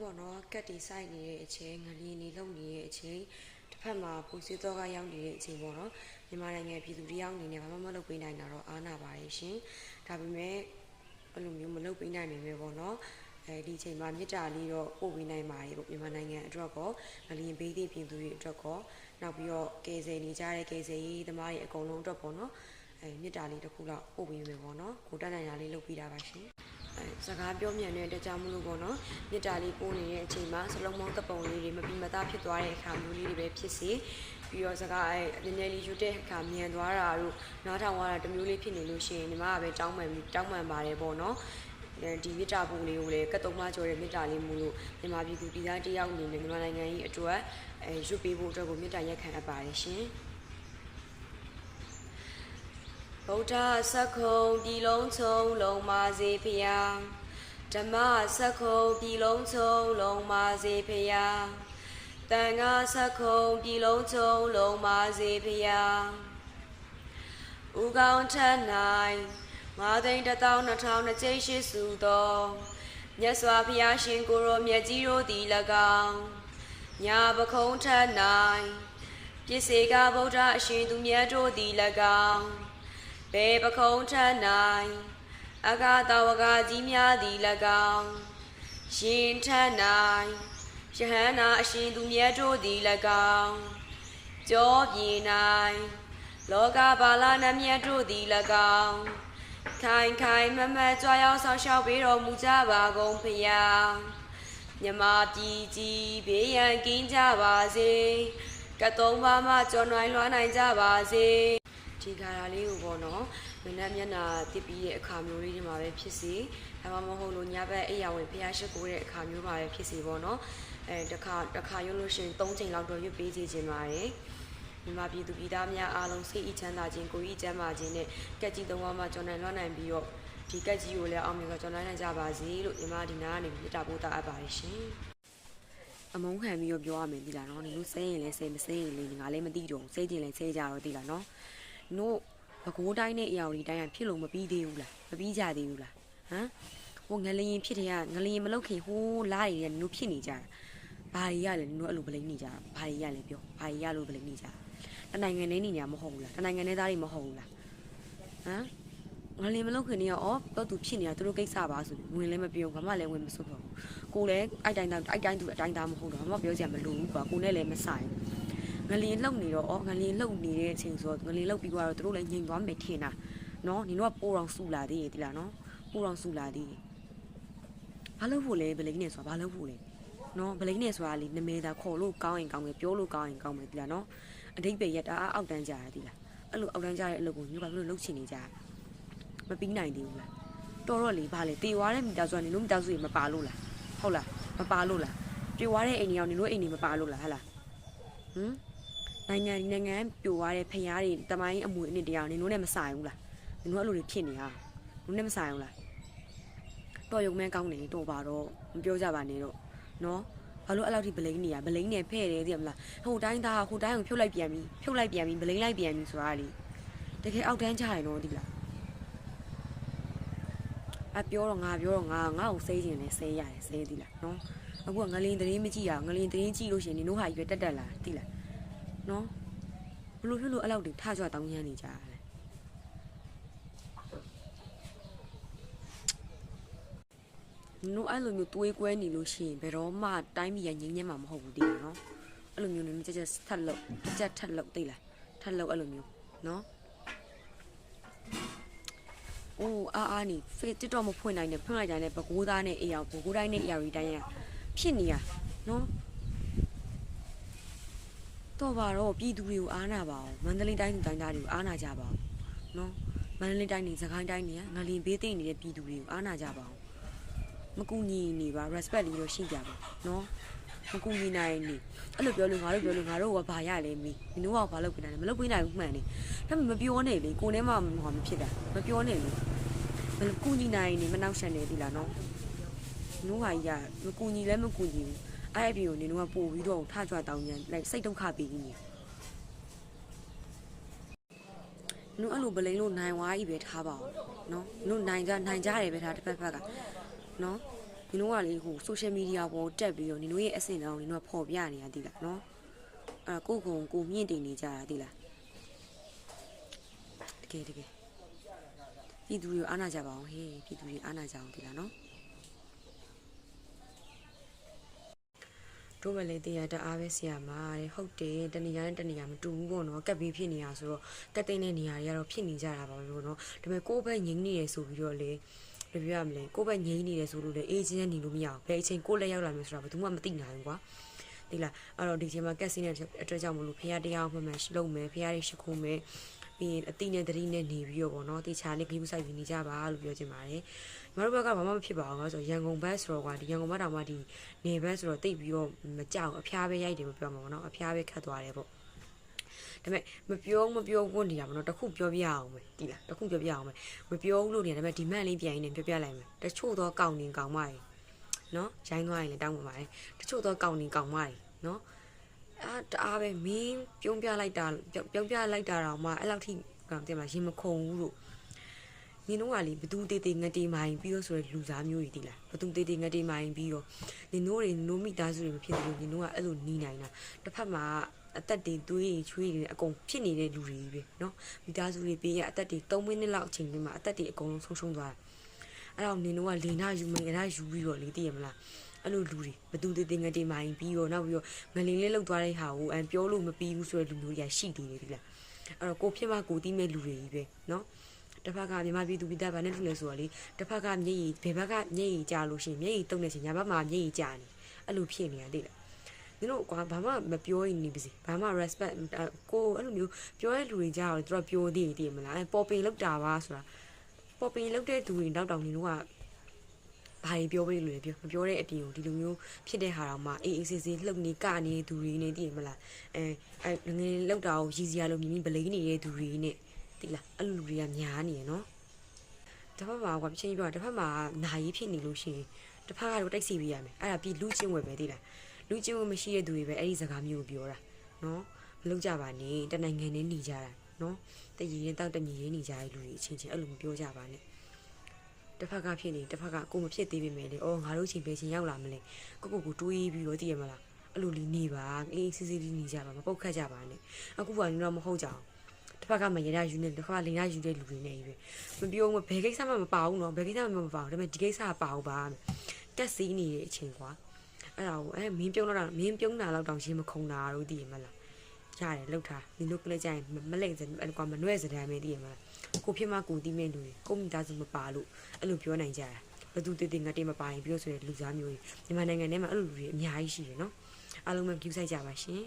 ပေါ့နော်ကတ်တီဆိုင်နေတဲ့အချိန်ငလျင်နေလုံနေတဲ့အချိန်တစ်ဖက်မှာပူဆွေးတော့ကရောက်နေတဲ့အချိန်ပေါ့နော်မြန်မာနိုင်ငံပြည်သူတယောက်အနေနဲ့ဘာမှမလုပ်ပေးနိုင်တာတော့အားနာပါတယ်ရှင်ဒါပေမဲ့အဲ့လိုမျိုးမလုပ်ပေးနိုင်နေပဲပေါ့နော်အဲဒီအချိန်မှာမြစ်တာလေးတော့ပို့ပေးနိုင်ပါတယ်ပေါ့မြန်မာနိုင်ငံအတွက်ကောငလျင်ဘေးသည့်ပြည်သူတွေအတွက်ကောနောက်ပြီးတော့ကယ်ဆယ်နေကြတဲ့ကယ်ဆယ်ရေးသမားတွေအကုန်လုံးအတွက်ပေါ့နော်အဲမြစ်တာလေးတစ်ခုလောက်ပို့ပေးမယ်ပေါ့နော်ကိုတက်နိုင်တာလေးလုပ်ပေးတာပါရှင်အဲ စကားပြောမြန်တဲ့အတွက်ကြောင့်မလို့ပေါ့နော်မြစ်တာလေးပိုးနေတဲ့အချိန်မှာစလုံးမောင်းတပုံလေးတွေမပြီးမသားဖြစ်သွားတဲ့အခါမျိုးလေးတွေပဲဖြစ်စေပြီးတော့စကားအဲနည်းနည်းလေးယူတဲ့အခါမြန်သွားတာတို့နားထောင်သွားတာတစ်မျိုးလေးဖြစ်နေလို့ရှိရင်ညီမကပဲတောင်းပန်ပြီးတောင်းပန်ပါတယ်ပေါ့နော်အဲဒီမြစ်တာပုံလေးကိုလည်းကတ်တုံးမကျော်တဲ့မြစ်တာလေးမူလို့မြန်မာပြည်သူပြည်သားတယောက်အနေနဲ့မြန်မာနိုင်ငံကြီးအတွက်အဲရွတ်ပေးဖို့အတွက်ကိုမြစ်တာရက်ခံအပ်ပါတယ်ရှင် ဗုဒ္ဓစက္ခုံပြည်လုံးချုံလုံးပါစေဖျားဓမ္မစက္ခုံပြည်လုံးချုံလုံးပါစေဖျားတန်ခါစက္ခုံပြည်လုံးချုံလုံးပါစေဖျားဥကောင်းထက်၌ငါးသိန်းတစ်သောင်းနှစ်ထောင်နှစ်ကျိတ်ရှိစုသောမြတ်စွာဘုရားရှင်ကိုရောမြတ်ကြီးတို့သည်၎င်းညာပခုံးထက်၌ပစ္စေကဗုဒ္ဓအရှင်သူမြတ်တို့သည်၎င်း ဘေပခုံးထ၌အဂါတဝကကြီးများသည်၎င်းရှင်ထ၌ယဟန္တာအရှင်သူမြတ်တို့သည်၎င်းကြောပြေ၌လောကပါဠနမြတ်တို့သည်၎င်းခိုင်ခိုင်မမတ်ကြွားရောက်ဆောင်ရှောက်ပေးတော်မူကြပါကုန်ဖျားမြမပြည်ကြီးဘေးရန်ကင်းကြပါစေကတ်သုံးပါးမှကြော်နိုင်လွှမ်းနိုင်ကြပါစေ ဒီကာရာလေးကိုပေါ့နော်မနက်မျက်နှာတစ်ပြီးတဲ့အခါမျိုးလေးတွေမှာပဲဖြစ်စီဒါမှမဟုတ်လို့ညဘက်အိယာဝင်ဖျားရှိခိုးတဲ့အခါမျိုးမှာပဲဖြစ်စီပေါ့နော်အဲတစ်ခါတစ်ခါရုပ်လို့ရှရင်၃ချိန်လောက်တော့ရွတ်ပေးစီခြင်းပါတယ်မြန်မာပြည်သူပြည်သားများအားလုံးစိတ်အချမ်းသာခြင်းကိုယ်ဤချမ်းသာခြင်းနဲ့ကက်ကြီးသုံးပါးမှာကျွန်တော်လွှမ်းနိုင်ပြီးတော့ဒီကက်ကြီးကိုလည်းအောင်မြင်စွာကျွန်တော်နိုင်ကြပါစေလို့မြန်မာဒီနာကနေပြတာပို့တာအပ်ပါတယ်ရှင်အမုန်းခံပြီးတော့ပြောရမယ်ဒီလားနော်ဒီလိုစိတ်ရင်လည်းစိတ်မစိတ်ရင်လည်းငါလည်းမသိတော့စိတ်ကျင်လည်းစိတ်ကြတော့ဒီလားနော် နို့ဘကိုးတိုင်းနဲ့အရာတွေတိုင်းကဖြစ်လို့မပြီးသေးဘူးလားမပြီးကြသေးဘူးလားဟမ်ဟိုငလျင်ဖြစ်တဲ့ကငလျင်မလုတ်ခင်ဟိုးလာရည်ကနို့ဖြစ်နေကြတာဘာကြီးရလဲနို့အဲ့လိုဗလိမ့်နေကြတာဘာကြီးရလဲပြောဘာကြီးရလို့ဗလိမ့်နေကြတာတနိုင်ငံနဲ့နေညာမဟုတ်ဘူးလားတနိုင်ငံနဲ့သားတွေမဟုတ်ဘူးလားဟမ်ငလျင်မလုတ်ခင်နေရောအော်တော့သူဖြစ်နေတာသူတို့ကိစ္စပါဆိုဝင်လည်းမပြောဘာမှလည်းဝင်မစွတ်တော့ကိုလည်းအိုက်တိုင်းသားအိုက်တိုင်းသူအတိုင်းသားမဟုတ်တော့ဘာမှပြောစရာမလိုဘူးကွာကိုနဲ့လည်းမဆိုင်ဘူး ငလျင်လှုပ်နေတော့ဩငလျင်လှုပ်နေတဲ့အချိန်ဆိုတော့ငလျင်လှုပ်ပြီးတော့သူတို့လည်းငြိမ်သွားမယ်ထင်တာနော်နင်တို့ကပိုးတော်ဆူလာသေးတယ်ဒီလားနော်ပိုးတော်ဆူလာသေးတယ်ဘာလို့ဖို့လဲဗလိန်နဲ့ဆိုတာဘာလို့ဖို့လဲနော်ဗလိန်နဲ့ဆိုတာလေနမဲတာခေါ်လို့ကောင်းရင်ကောင်းမယ်ပြောလို့ကောင်းရင်ကောင်းမယ်ဒီလားနော်အတိတ်ပဲရက်တာအောက်တန်းကြရဒီလားအဲ့လိုအောက်တန်းကြတဲ့အလုပ်ကိုညဘာလို့လှုပ်ချင်နေကြမပြီးနိုင်သေးဘူးလားတော်တော့လေဘာလဲတေသွားတဲ့မိသားစုကနင်တို့မိသားစုတွေမပါလို့လားဟုတ်လားမပါလို့လားပြေသွားတဲ့အိမ်ကြီးအောင်နင်တို့အိမ်ကြီးမပါလို့လားဟဟလားဟမ် နိုင်ငံဒီနိုင်ငံပြိုသွားတဲ့ဖျားတွေတမိုင်းအမွေအနှစ်တရားနင်တို့နဲ့မဆိုင်ဘူးလားနင်တို့အဲ့လိုတွေဖြစ်နေတာနင်တို့နဲ့မဆိုင်ဘူးလားတော်ရုံမဲကောင်းနေတော့ပါတော့မပြောကြပါနဲ့တော့နော်ဘာလို့အဲ့လောက်ထိဗလိန်နေရဗလိန်နဲ့ဖဲ့တယ်သိရမလားဟိုတိုင်းသားဟိုတိုင်းကိုဖြုတ်လိုက်ပြန်ပြီဖြုတ်လိုက်ပြန်ပြီဗလိန်လိုက်ပြန်ပြီဆိုတာလေတကယ်အောက်တန်းကြရတော့ဒီလားအပြောတော့ငါပြောတော့ငါငါ့ကိုစိတ်ကျင်လဲဆဲရတယ်ဆဲသီလားနော်အခုကငလင်းသတင်းမကြည့်ရငလင်းသတင်းကြည့်လို့ရှရင်နင်တို့ဟာရွယ်တက်တက်လာသီလား နော်ဘလို့ဖြစ်လို့အဲ့လောက်တွေထကြွတောင်းရမ်းနေကြရလဲနို့အဲ့လိုမျိုးတွေးကွဲနေလို့ရှိရင်ဘယ်တော့မှတိုင်းပြည်ရငြိမ်းချမ်းမှာမဟုတ်ဘူးတည်လားနော်အဲ့လိုမျိုးနေကြက်ကြက်ထက်လို့ကြက်ထက်လို့တည်လားထက်လို့အဲ့လိုမျိုးနော်အိုးအားအားနေ face TikTok မဖွင့်နိုင်နဲ့ဖွင့်လိုက်ကြတဲ့ဘကိုးသားနဲ့အေးအောင်ဘကိုးတိုင်းနဲ့အေးအောင်တိုင်းရဖြစ်နေရနော် တော့ပါတော့ပြည်သူတွေကိုအားနာပါအောင်မန္တလေးတိုင်းသူတိုင်းသားတွေကိုအားနာကြပါအောင်နော်မန္တလေးတိုင်းနေစကိုင်းတိုင်းနေငလင်ဘေးသိမ့်နေတဲ့ပြည်သူတွေကိုအားနာကြပါအောင်မကူညီနေပါ respect လေးတော့ရှိကြပါနော်မကူညီနိုင်နေအဲ့လိုပြောလို့ငါတို့ပြောလို့ငါတို့ကဘာရလဲမင်းဒီတို့ကဘာလုပ်ပေးနိုင်လဲမလုပ်ပေးနိုင်ဘူးမှန်နေဒါပေမဲ့မပြောနဲ့လေကိုယ်ထဲမှာဟောမဖြစ်တာမပြောနဲ့လေမကူညီနိုင်နေမနှောက်ရှက်နေသီလားနော်နိုးဟာကြီးကမကူညီလဲမကူညီဘူး အဲ့အပြင်ကိုနင်တို့ကပို့ပြီးတော့ထကြွတောင်းညံလိုက်စိတ်ဒုက္ခပေးနေနင်အဲ့လိုဗလိန်လို့နိုင်ဝါကြီးပဲထားပါအောင်နော်နင်တို့နိုင်ကြနိုင်ကြတယ်ပဲထားတစ်ဖက်ဖက်ကနော်နင်တို့ကလေဟို social media ပေါ်တက်ပြီးတော့နင်တို့ရဲ့အဆင့်အအောင်နင်တို့ကဖော်ပြနေရတိလားနော်အဲ့ဒါကိုယ့်ကိုယ်ကိုမြင့်တင်နေကြတာတိလားတကယ်တကယ်ပြည်သူတွေအားနာကြပါအောင်ဟေးပြည်သူတွေအားနာကြအောင်တိလားနော် တို့ပဲလေတရားတအားပဲဆရာမတဲ့ဟုတ်တယ်တနေရာနဲ့တနေရာမတူဘူးပေါ့နော်ကက်ပြီးဖြစ်နေတာဆိုတော့ကက်သိန်းတဲ့နေရာတွေကတော့ဖြစ်နေကြတာပါပဲပေါ့နော်ဒါပေမဲ့ကိုယ့်ဘက်ငြိမ်းနေရဆိုပြီးတော့လေဘယ်ပြောရမလဲကိုယ့်ဘက်ငြိမ်းနေတယ်ဆိုလို့လေအေးချင်းနဲ့နေလို့မရအောင်ဘယ်အချိန်ကိုယ့်လက်ရောက်လာမလဲဆိုတာဘယ်သူမှမသိနိုင်ဘူးကွာဒီလားအဲ့တော့ဒီချိန်မှာကက်စင်းတဲ့အတွက်ကြောင့်မလို့ဖះတရားမှမှန်ရှိလုံးမယ်ဖះတွေရှိခုံးမယ် ပြီးရင်အတိနဲ့တတိနဲ့နေပြီးတော့ပေါ့နော်တေချာလေးဂရုစိုက်ပြီးနေကြပါလို့ပြောချင်ပါတယ်ညီမတို့ဘက်ကဘာမှမဖြစ်ပါဘူးကွာဆိုရန်ကုန်ဘက်ဆိုတော့ကွာဒီရန်ကုန်ဘက်တောင်မှဒီနေဘက်ဆိုတော့တိတ်ပြီးတော့မကြောက်အဖျားပဲရိုက်တယ်မပြောမှာပေါ့နော်အဖျားပဲခတ်သွားတယ်ပေါ့ဒါပေမဲ့မပြောမပြောဝင်နေတာပေါ့နော်တခုပြောပြရအောင်မယ်ဒီလားတခုပြောပြရအောင်မယ်မပြောဘူးလို့နေတယ်ဒါပေမဲ့ဒီမန့်လေးပြန်ရင်းနေပြောပြလိုက်မယ်တချို့တော့ကောင်းနေကောင်းမရယ်နော်ရိုင်းသွားရင်လည်းတောင်းပါပါတယ်တချို့တော့ကောင်းနေကောင်းမရယ်နော် အာတအားပဲမင်းပြုံးပြလိုက်တာပြုံးပြလိုက်တာတော့မှအဲ့လောက်ထိကောင်တင်မလားရင်မခုန်ဘူးလို့နင်တို့ကလေဘသူတေးတေးငတေးမိုင်းပြီးတော့ဆိုရလူစားမျိုးတွေတိလားဘသူတေးတေးငတေးမိုင်းပြီးတော့နင်တို့တွေနိုးမိသားစုတွေမဖြစ်ဘူးနင်တို့ကအဲ့လိုနီးနိုင်တာတစ်ဖက်မှာအသက်တွေသွေးတွေချွေးတွေအကုန်ဖြစ်နေတဲ့လူတွေပဲเนาะမိသားစုတွေပေးရအသက်တွေ3မိနစ်လောက်အချိန်လေးမှာအသက်တွေအကုန်လုံးဆုံးရှုံးသွားတာအဲ့တော့နင်တို့ကလေနာယူမငနာယူပြီးတော့လေသိရမလား အဲ့လိုလူတွေဘသူတေးတေးငတေးမိုင်းပြီးတော့နောက်ပြီးတော့ငလင်းလေးလောက်သွားတဲ့ဟာကိုအပြောလို့မပြီးဘူးဆိုတဲ့လူမျိုးတွေကရှိသေးတယ်ဒီလားအဲ့တော့ကိုဖြစ်မှကိုတီးမဲ့လူတွေကြီးပဲเนาะတစ်ဖက်ကမြန်မာပြည်သူပြည်သားဗာနဲ့ထူလဲဆိုတော့လေတစ်ဖက်ကမျက်ရည်ဘယ်ဘက်ကမျက်ရည်ကြာလို့ရှိရင်မျက်ရည်တုံနေချင်ညာဘက်မှာမျက်ရည်ကြာနေအဲ့လိုဖြစ်နေရသေးလားနင်တို့ကွာဘာမှမပြောရင်နေပါစေဘာမှ respect ကိုအဲ့လိုမျိုးပြောတဲ့လူတွေကြားတော့သူတို့ပြောသေးတယ်တည်မလားအဲပေါ်ပင်လောက်တာပါဆိုတာပေါ်ပင်လောက်တဲ့သူတွေတောက်တောင်နေတော့က ဘာတွေပြောပေးလို့လဲပြောမပြောတဲ့အပြင်ကိုဒီလိုမျိုးဖြစ်တဲ့ဟာတော့မှအေးအေးဆေးဆေးလှုပ်နေကနေသူတွေနေတည်မလားအဲအဲငယ်လောက်တာကိုရည်စရာလို့မြင်မြင်ဗလိန်နေတဲ့သူတွေနဲ့တည်လားအဲ့လိုလူတွေကများနေရနော်တစ်ဖက်မှာကွာပြချင်းပြောတာတစ်ဖက်မှာနာရီဖြစ်နေလို့ရှိရင်တစ်ဖက်ကတော့တိုက်စီပေးရမယ်အဲ့ဒါပြီးလူချင်းဝယ်ပဲတည်လားလူချင်းဝယ်မရှိတဲ့သူတွေပဲအဲ့ဒီစကားမျိုးကိုပြောတာနော်မလုပ်ကြပါနဲ့တနိုင်ငံနဲ့หนีကြတာနော်တရည်ရင်တောက်တမြည်ရင်หนีကြတဲ့လူတွေအချင်းချင်းအဲ့လိုမပြောကြပါနဲ့ တစ်ဖက်ကဖြစ်နေတစ်ဖက်ကကိုမဖြစ်သေးပေမဲ့လေအော်ငါတို့ချင်းပဲချင်းရောက်လာမလဲကိုကိုကိုတွေးပြီးတော့တည်ရမလားအဲ့လိုလေးနေပါအေးစစ်စစ်လေးနေကြပါမပုတ်ခတ်ကြပါနဲ့အခုကလည်းတော့မဟုတ်ကြအောင်တစ်ဖက်ကမရရယူနေတစ်ခါလိန်ရယူတဲ့လူတွေနဲ့ကြီးပဲမပြောဘူးဘယ်ကိစ္စမှမပါဘူးနော်ဘယ်ကိစ္စမှမပါဘူးဒါပေမဲ့ဒီကိစ္စကပါဘူးပါတက်စီးနေတဲ့အချိန်ကွာအဲ့ဒါကိုအဲမင်းပြုံးတော့တာမင်းပြုံးတာတော့တောင်ရှင်းမခုံတာတို့တည်ရမလား ရတယ်လောက်ထားနင်တို့ကလေးကြရင်မလိမ့်စအဲ့ကွာမနှွဲ့စတဲ့မဲတည်ရမလားကိုဖြစ်မှကိုတီးမဲ့လူတွေကိုမိသားစုမပါလို့အဲ့လိုပြောနိုင်ကြတာဘသူတည်တည်ငါတေးမပါရင်ပြောဆိုတဲ့လူစားမျိုးတွေမြန်မာနိုင်ငံထဲမှာအဲ့လိုလူတွေအများကြီးရှိတယ်နော်အားလုံးပဲကြည့်ဆိုင်ကြပါရှင်